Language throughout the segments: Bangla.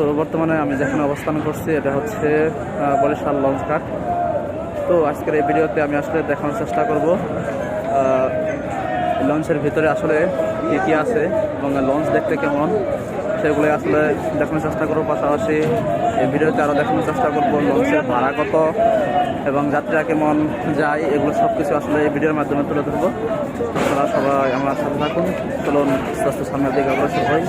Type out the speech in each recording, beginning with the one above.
তো বর্তমানে আমি যেখানে অবস্থান করছি, এটা হচ্ছে বরিশাল লঞ্চ ঘাট তো আজকের এই ভিডিওতে আমি আসলে দেখানোর চেষ্টা করব লঞ্চের ভিতরে আসলে কী কী আছে এবং লঞ্চ দেখতে কেমন, সেগুলো আসলে দেখানোর চেষ্টা করব। পাশাপাশি এই ভিডিওতে আরও দেখানোর চেষ্টা করব লঞ্চের ভাড়া কত এবং যাত্রীরা কেমন যায়, এগুলো সব কিছু আসলে এই ভিডিওর মাধ্যমে তুলে ধরবো। আপনারা সবাই আমার সাথে থাকুন। চলুন সামনের দিকে অগ্রসর হই।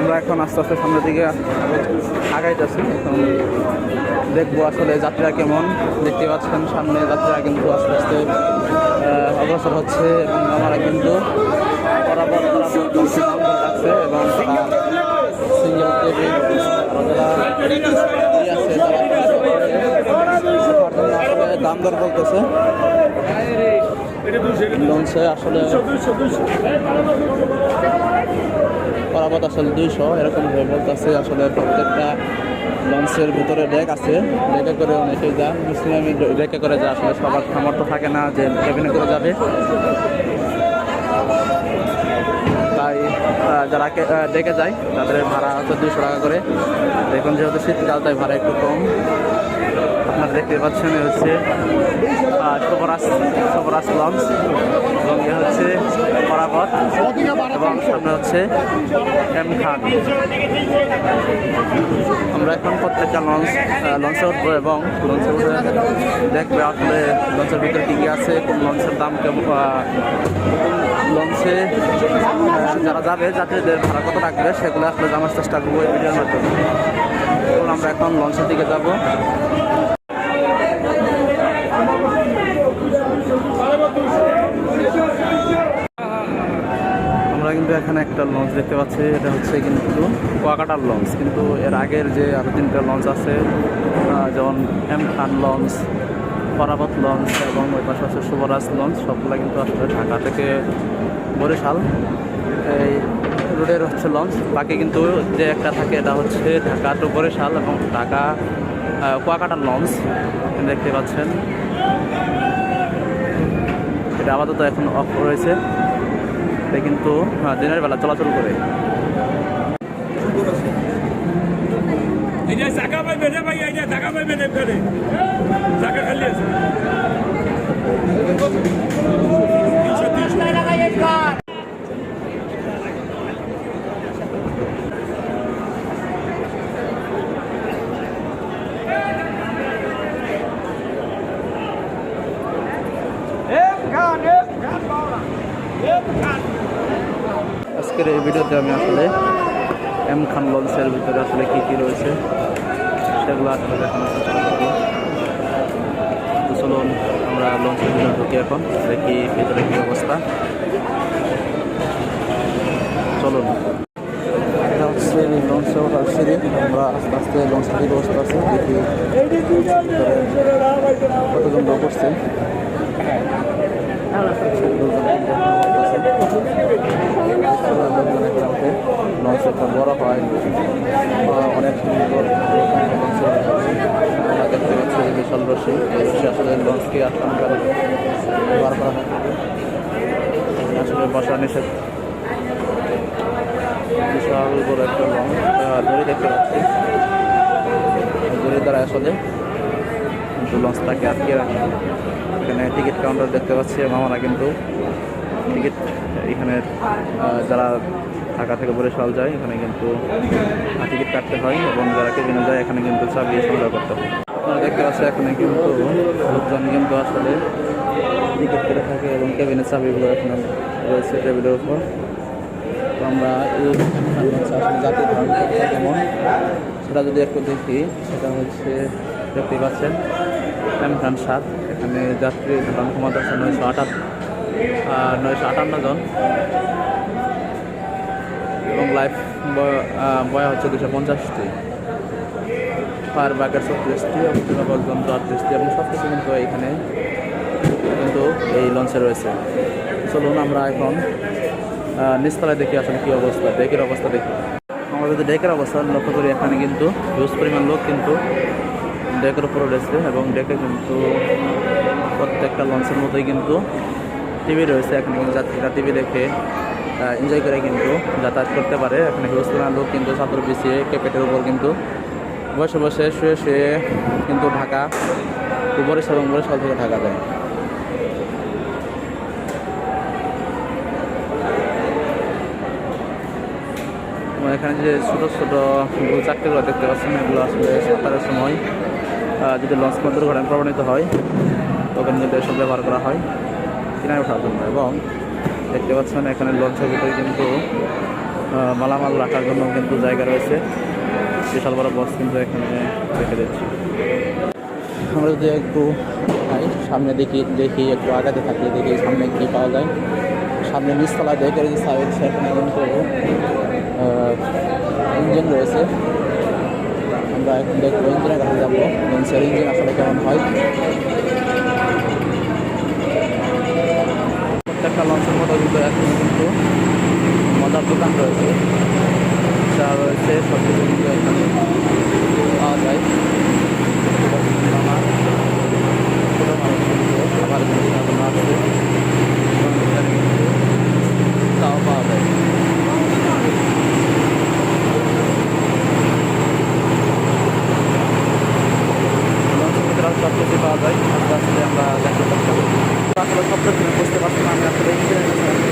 আমরা এখন আস্তে আস্তে সামনের দিকে আগাইতেছি এখন দেখব আসলে যাত্রীরা কেমন দেখতে পাচ্ছেন সামনে যাত্রীরা কিন্তু আস্তে আস্তে অগ্রসর হচ্ছে এবং আমরা কিন্তু বরাবর এবং আসলে দাম দর বলতেছে লঞ্চে আসলে বরাবর আসলে দুইশো, এরকম ভাবে বলতেছে আসলে প্রত্যেকটা লঞ্চের ভিতরে ডেক আছে। ডেকে করে অনেকে যা মুসলিম ডেকে করে যা, আসলে সবার সামর্থ্য থাকে না যে কেবিনে করে যাবে। তাই যারা ডেকে যায়, তাদের ভাড়া হচ্ছে দুশো টাকা করে। এখন যেহেতু শীতকাল, তাই ভাড়া একটু কম। আপনারা দেখতে পাচ্ছেন হচ্ছে শুভরাজ শুভরাজ লঞ্চ, এবং এ হচ্ছে বরাবর এবং সামনে হচ্ছে এম খান। আমরা এখন প্রত্যেকটা লঞ্চ লঞ্চে উঠবো এবং লঞ্চে উঠে দেখবে আসলে লঞ্চের ভিতরে কী কী আছে, কোন লঞ্চের দাম কেমন লঞ্চে যারা যাবে, যাত্রীদের ভাড়া কত রাখবে সেগুলো আসলে জানার চেষ্টা করব এই ভিডিওর মাধ্যমে। আমরা এখন লঞ্চের দিকে যাব। কিন্তু এখানে একটা লঞ্চ দেখতে পাচ্ছি, এটা হচ্ছে কিন্তু কুয়াকাটার লঞ্চ কিন্তু এর আগের যে আরও তিনটা লঞ্চ আছে যেমন M Khan launch Parabat launch এবং ওই পাশে আছে শুভরাজ লঞ্চ সবগুলো কিন্তু আসলে ঢাকা থেকে বরিশাল। এই রোডের হচ্ছে লঞ্চ বাকি কিন্তু যে একটা থাকে, এটা হচ্ছে ঢাকা টু বরিশাল এবং ঢাকা কুয়াকাটার লঞ্চ দেখতে পাচ্ছেন। এটা আপাতত এখন অফ রয়েছে। এটা কিন্তু দিনের বেলা চলাচল করে। এই যে জায়গা পাইবে রে ভাই এই যে জায়গা পাইবে রে ফেলে জায়গা খালি আছে তিনশো তিনশো আজকের এই ভিডিওতে আমি আসলে এম খান ভিতরে আসলে কী কী রয়েছে, সেগুলো আসলে দেখানোর চেষ্টা করব। তো চলুন, আমরা লঞ্চের ভিতরে ঢুকি এখন, দেখি ভিতরে কী অবস্থা। চলুন। লঞ্চে আমরা আস্তে আস্তে লঞ্চের দিকে লঞ্চ একটা বড় হয় বা অনেক সুন্দর লঞ্চে আমরা দেখতে পাচ্ছি যে বিশাল রশি এই রশি লঞ্চকে আটকানোর বার করা হয় আসলে বসা নিষেধ। বিশাল বড় একটা লঞ্চ দড়ি দেখতে পাচ্ছি। দড়ি দ্বারা আসলে কিন্তু লঞ্চটাকে আটকে রাখে। এখানে টিকিট কাউন্টার দেখতে পাচ্ছি আমরা কিন্তু টিকিট এখানে যারা ঢাকা থেকে বরিশাল যায়, এখানে কিন্তু টিকিট কাটতে হয়, এবং যারা কেবিনে যায়, এখানে কিন্তু চাবি সংগ্রহ করতে হয়। আপনারা দেখতে পাচ্ছেন, এখানে কিন্তু লোকজন কিন্তু আসলে টিকিট কেটে থাকে এবং কেবিনের চাবিগুলো এখানে রয়েছে টেবিলের উপর। তো আমরা জাতীয় ধারণ করতে কেমন, সেটা যদি একটু দেখি, সেটা হচ্ছে দেখতে পাচ্ছেন এম খান সাত, এখানে যাত্রী ধারণ ক্ষমতা আছে নয়শো আটান্ন নয়শো আটান্ন জন। এবং লাইফ বয়া হচ্ছে দুশো পঞ্চাশটি। ফায়ার ব্যাগের ছত্রিশটি অগ্নিনির্বাপক যন্ত্র আটত্রিশটি এবং সব কিছু কিন্তু এখানে কিন্তু এই লঞ্চে রয়েছে। চলুন আমরা এখন নিচতলায় দেখি আসলে কী অবস্থা, ডেকের অবস্থা দেখি। আমরা যদি ডেকের অবস্থা, লক্ষ্য করি এখানে কিন্তু হিউজ পরিমাণ লোক কিন্তু ডেকের উপরে রয়েছে এবং ডেকে কিন্তু প্রত্যেকটা লঞ্চের মতোই কিন্তু টিভি রয়েছে। এখানে কিন্তু যাত্রীরা টিভি দেখে এনজয় করে কিন্তু যাতায়াত করতে পারে। এখানে হিউজ পরিমাণ লোক কিন্তু চাদর বিছিয়ে কেপেটের উপর কিন্তু বসে বসে, শুয়ে শুয়ে কিন্তু ঢাকা উপরে এবং বরিশাল থেকে ঢাকা এবং এখানে যে ছোটো ছোটো গোল চাকরিগুলো দেখতে পাচ্ছেন, এগুলো আসলে সাঁতারের সময় যদি লঞ্চ মধ্যে দুর্ঘটনায় প্রমাণিত হয়, তখন কিন্তু এসব ব্যবহার করা হয়। কিনারে ওঠার জন্য। এবং দেখতে পাচ্ছেন এখানে লঞ্চের ভিতরে কিন্তু মালামাল রাখার জন্য কিন্তু জায়গা রয়েছে। বিশাল বড় বক্স কিন্তু এখানে রেখে দিচ্ছি। আমরা যদি একটু সামনে দেখি দেখি একটু আগাতে থাকি দেখি সামনে কী পাওয়া যায়। সামনে নিচতলা দেখে যে সাইড সেখানে কিন্তু ইঞ্জিন রয়েছে। আমরা এখন দেখব ইঞ্জিনের কাছে যাব লঞ্চের ইঞ্জিন আসলে কেমন হয়। প্রত্যেকটা লঞ্চের মতো কিন্তু এখন কিন্তু মজার দোকান রয়েছে। চা রয়েছে, সব কিছু কিন্তু এখানে পাওয়া যায়। খাবার জিনিস আছে এবং এখানে কিন্তু পাওয়া যায়। সব কিছু পাওয়া যায় আমরা দেখতে চেষ্টা করি আসলে শুনে বুঝতে পারছি না আমি আসলে ইঞ্জিনের কাছে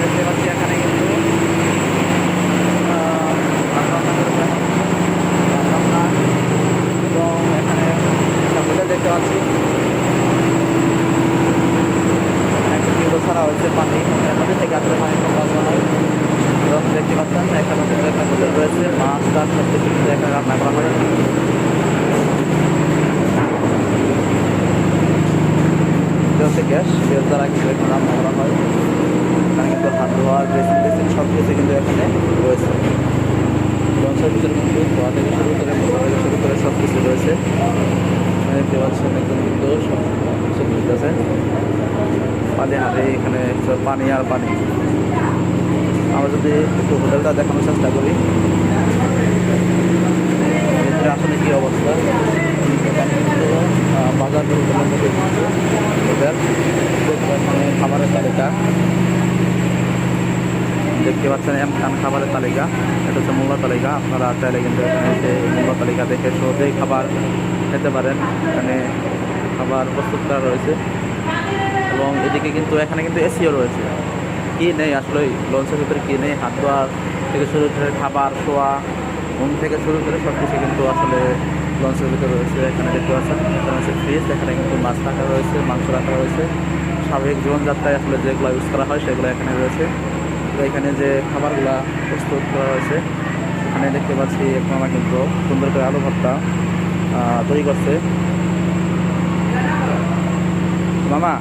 দেখতে পাচ্ছি এখানে কিন্তু এবং এখানে একটা হোটেল দেখতে পাচ্ছি একটা টিউবও ছাড়া হয়েছে পানি এখানে নদী থেকে আসলে পানি সংগ্রহ হয় এবং দেখতে পাচ্ছেন এখানে কিন্তু একটা হোটেল রয়েছে মাছ টাছ সব কিছু কিন্তু এখানে রান্না করা হয় এটা হচ্ছে গ্যাস গ্যাস দ্বারা কিন্তু এখানে রান্না করা হয়। এখানে কিন্তু হাত ধোয়া ড্রেসিং ড্রেসিং সব কিছু কিন্তু এখানে রয়েছে। লঞ্চের ভিতরে কিন্তু ধোয়া থেকে শুরু করে মোছা থেকে শুরু করে সব কিছু রয়েছে। এখানে দেখতে পাচ্ছেন একজন কিন্তু সব কিছু বুঝতেছে পানি হাতে এখানে পানি আর পানি। আমরা যদি একটু হোটেলটা দেখানোর চেষ্টা করি। আসলে কী অবস্থা? খাবারের তালিকা দেখতে পাচ্ছেন এম খান খাবারের তালিকা এটা হচ্ছে মূল্য তালিকা আপনারা চাইলে কিন্তু এখানে এসে মূল্য তালিকা দেখে সহজেই খাবার খেতে পারেন এখানে খাবার প্রস্তুত করা রয়েছে এবং এদিকে কিন্তু এখানে কিন্তু এসিও রয়েছে। কী নেই, আসলে লঞ্চের ভিতরে কী নেই হাত ধোয়ার থেকে শুরু করে খাবার, শোয়া, ঘুম থেকে শুরু করে সব কিছু কিন্তু আসলে লঞ্চের ভিতরে রয়েছে, এখানে দেখতে পাচ্ছেন, এখানে হচ্ছে ফ্রিজ এখানে কিন্তু মাছ রাখা রয়েছে, মাংস রাখা রয়েছে। স্বাভাবিক জীবনযাত্রায় আসলে যেগুলো ইউজ করা হয় সেগুলো এখানে রয়েছে। এখানে যে খাবারগুলো প্রস্তুত করা হয়েছে, এখানে দেখতে পাচ্ছি মামা কিন্তু সুন্দর করে আলু ভর্তা তৈরি করছে। মামা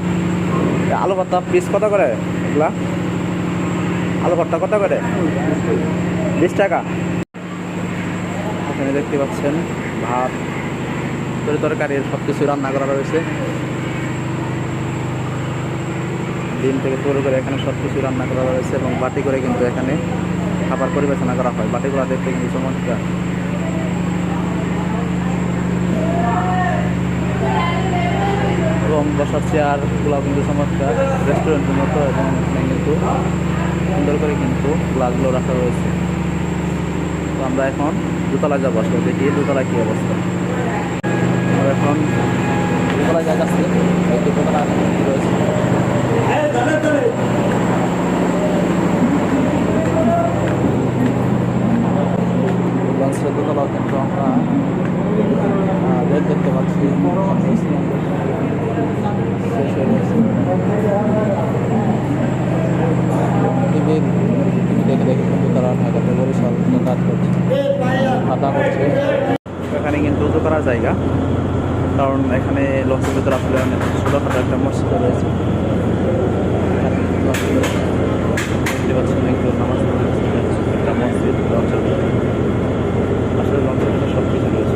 আলু ভর্তা পিস কত করে এগুলা? আলু ভর্তা কত করে? বিশ টাকা। এখানে দেখতে পাচ্ছেন ভাত, তরি তরকারির সব কিছু রান্না করা রয়েছে। ডিম থেকে শুরু করে এখানে সব কিছু রান্না করা রয়েছে এবং বাটি করে কিন্তু এখানে খাবার পরিবেশনা করা হয়। বাটিগুলো দেখতে কিন্তু চমৎকার। এবং বসার চেয়ারগুলো কিন্তু চমৎকার। রেস্টুরেন্টের মতো এবং এখানে কিন্তু সুন্দর করে কিন্তু গ্লাসগুলো রাখা রয়েছে। আমরা এখন দোতলা যাব আসলে, দেখি দোতলা কী অবস্থা। আমরা এখন দোতলা যা যাচ্ছে রয়েছে। আমরা দেখতে পাচ্ছি শেষ হয়ে গেছে। দেখে দেখে কিন্তু তারা ঢাকাতে বরিশাল কাজ করছে, খাতা করছে। এখানে কিন্তু উজু করার জায়গা, কারণ এখানে লক্ষ্মীপুর আসলে অনেক ছোটোখাটো একটা মসজিদ রয়েছে। দেখতে পাচ্ছেন একটু নামাজ একটা মসজিদ, লঞ্চের আসলে লঞ্চের সব কিছু রয়েছে।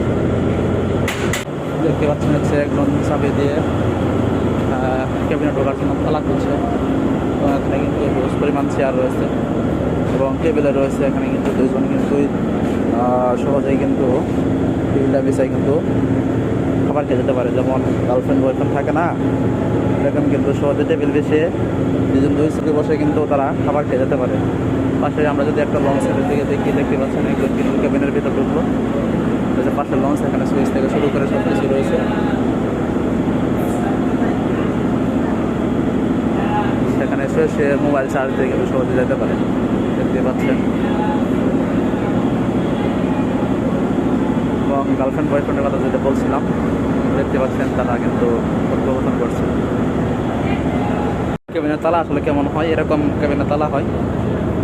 দেখতে পাচ্ছেন হচ্ছে একজন চাপে দিয়ে ক্যাবিনেট ঢোকার জন্য তালা করছে এখানে কিন্তু হিউজ পরিমাণ চেয়ার রয়েছে। এবং টেবিলে রয়েছে এখানে কিন্তু দুজন কিন্তু সহজেই কিন্তু টেবিলটা বিছাই কিন্তু খাবার খেয়ে যেতে পারে। যেমন গার্লফ্রেন্ড বয়ফ্রেন্ড থাকে না, এরকম কিন্তু সহজে টেবিল বেশি দুজন দুই সিটে বসে কিন্তু তারা খাবার খেয়ে যেতে পারে। পাশে আমরা যদি একটা লঞ্চ সেটের দিকে দেখি, দেখতে পাচ্ছেন একজন কিন্তু ক্যাবিনের ভিতর ঢুকলো যে পাশে লঞ্চ এখানে সুইচ থেকে শুরু করে সব কিছু রয়েছে। সেখানে এসে সে মোবাইল চার্জ দিয়ে কিন্তু সহজে যেতে পারে। দেখতে পাচ্ছেন। এবং গার্লফ্রেন্ড বয়ফ্রেন্ডের কথা যেটা বলছিলাম, দেখতে পাচ্ছেন তারা কিন্তু কথোপকথন করছে। কেবিনের তালা আসলে কেমন হয়, এরকম কেবিনের তালা হয়।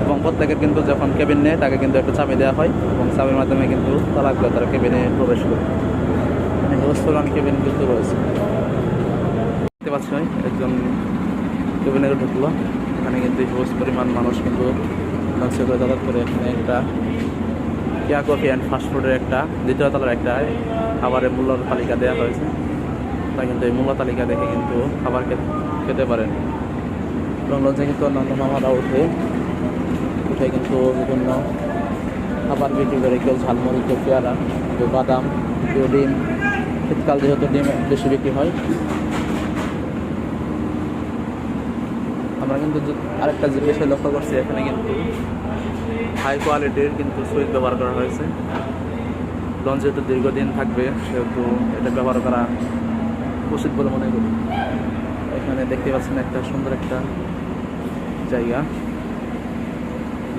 এবং প্রত্যেকের কিন্তু যখন কেবিন নেয়, তাকে কিন্তু একটু চাবি দেওয়া হয় এবং চাবির মাধ্যমে কিন্তু তালাগুলো তারা কেবিনে প্রবেশ করে। মানে কেবিন কিন্তু রয়েছে। দেখতে পাচ্ছেন, একজন কেবিনে ঢুকলো। এখানে কিন্তু হিউজ পরিমাণ মানুষ কিন্তু লঞ্চে করে যাতায়াত করে এখানে একটা কেয়া কফি অ্যান্ড ফাস্টফুডের একটা, দ্বিতীয় তলার একটা খাবারের মূল্য তালিকা দেওয়া হয়েছে। তা কিন্তু এই মূল্য তালিকা দেখে কিন্তু খাবার খেতে পারেন। এবং লঞ্চে কিন্তু অন্যান্য মামারা উঠে উঠে কিন্তু বিভিন্ন খাবার বিক্রি করে, কেউ ঝালমুড়ি, কেউ পেয়ারা, কেউ বাদাম, কেউ ডিম। শীতকাল যেহেতু ডিম বেশি বিক্রি হয় আমরা কিন্তু আরেকটা যে বিষয় লক্ষ্য করছি, এখানে কিন্তু হাই কোয়ালিটির কিন্তু সুইচ ব্যবহার করা হয়েছে। লঞ্চ যেহেতু দীর্ঘদিন থাকবে, সেহেতু এটা ব্যবহার করা উচিত বলে মনে করি। এখানে দেখতে পাচ্ছেন একটা সুন্দর একটা জায়গা।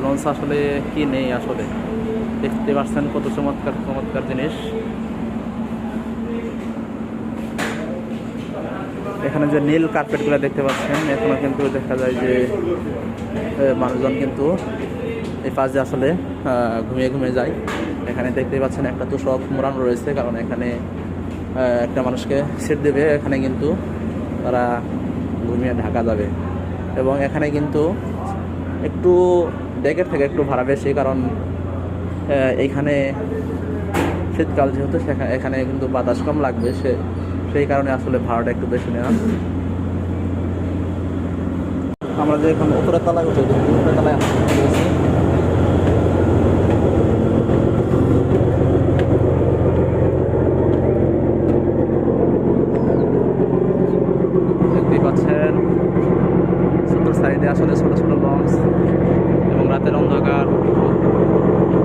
লঞ্চ আসলে কি নেই আসলে? দেখতে পাচ্ছেন কত চমৎকার চমৎকার জিনিস। এখানে যে নীল কার্পেটগুলো দেখতে পাচ্ছেন, এখনও কিন্তু দেখা যায় যে মানুষজন কিন্তু এই পাশ আসলে ঘুমিয়ে ঘুমিয়ে যায়। এখানে দেখতে পাচ্ছেন একটা তো সব মোড়ানো রয়েছে, কারণ এখানে একটা মানুষকে সিট দেবে। এখানে কিন্তু তারা ঘুমিয়ে ঢাকা যাবে। এবং এখানে কিন্তু একটু ডেকের থেকে একটু ভাড়া বেশি, কারণ এইখানে শীতকাল যেহেতু সেখানে এখানে কিন্তু বাতাস কম লাগবে, সে সেই কারণে আসলে ভাড়াটা একটু বেশি নেওয়া। আমরা যে এখন উপরের তলায় উঠে উপরের তলায় গেছি দেখতেই পাচ্ছেন ছোট সাইডে আসলে ছোট ছোট লঞ্চ এবং রাতের অন্ধকার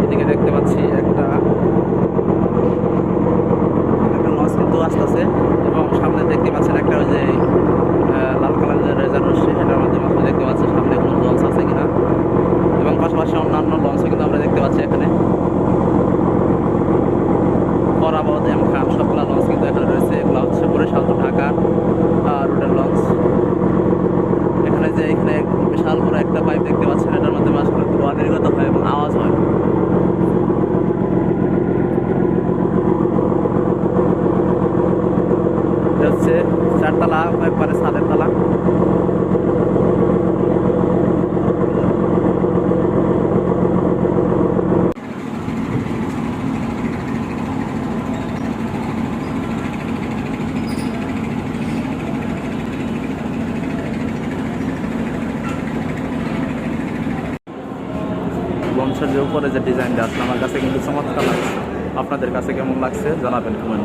এদিকে দেখতে পাচ্ছি একটা একটা লঞ্চ কিন্তু আসতেছে এবং সামনে দেখতে পাচ্ছেন একটা ওই যে আহ, লাল কালারের রেজার রশ্মি সেটার মাধ্যমে আপনি দেখতে পাচ্ছেন সামনে কোনো লঞ্চ আছে কিনা এবং পাশাপাশি অন্যান্য লঞ্চও কিন্তু আমরা দেখতে পাচ্ছি এখানে পরাবত এম খান সবগুলো লঞ্চ কিন্তু এখানে রয়েছে এগুলো হচ্ছে বরিশাল টু ঢাকা রুটের লঞ্চ এখানে যে এখানে বিশাল বড় একটা পাইপ দেখতে পাচ্ছেন এটার মাধ্যমে আসলে ধোয়া নির্গত হয় এবং আওয়াজ হয় এটা হচ্ছে চারতলা একবারে সাদের তলা লঞ্চের যে ডিজাইনটা আছে আমার কাছে কিন্তু চমৎকার লাগছে। আপনাদের কাছে কেমন লাগছে জানাবেন কমেন্টে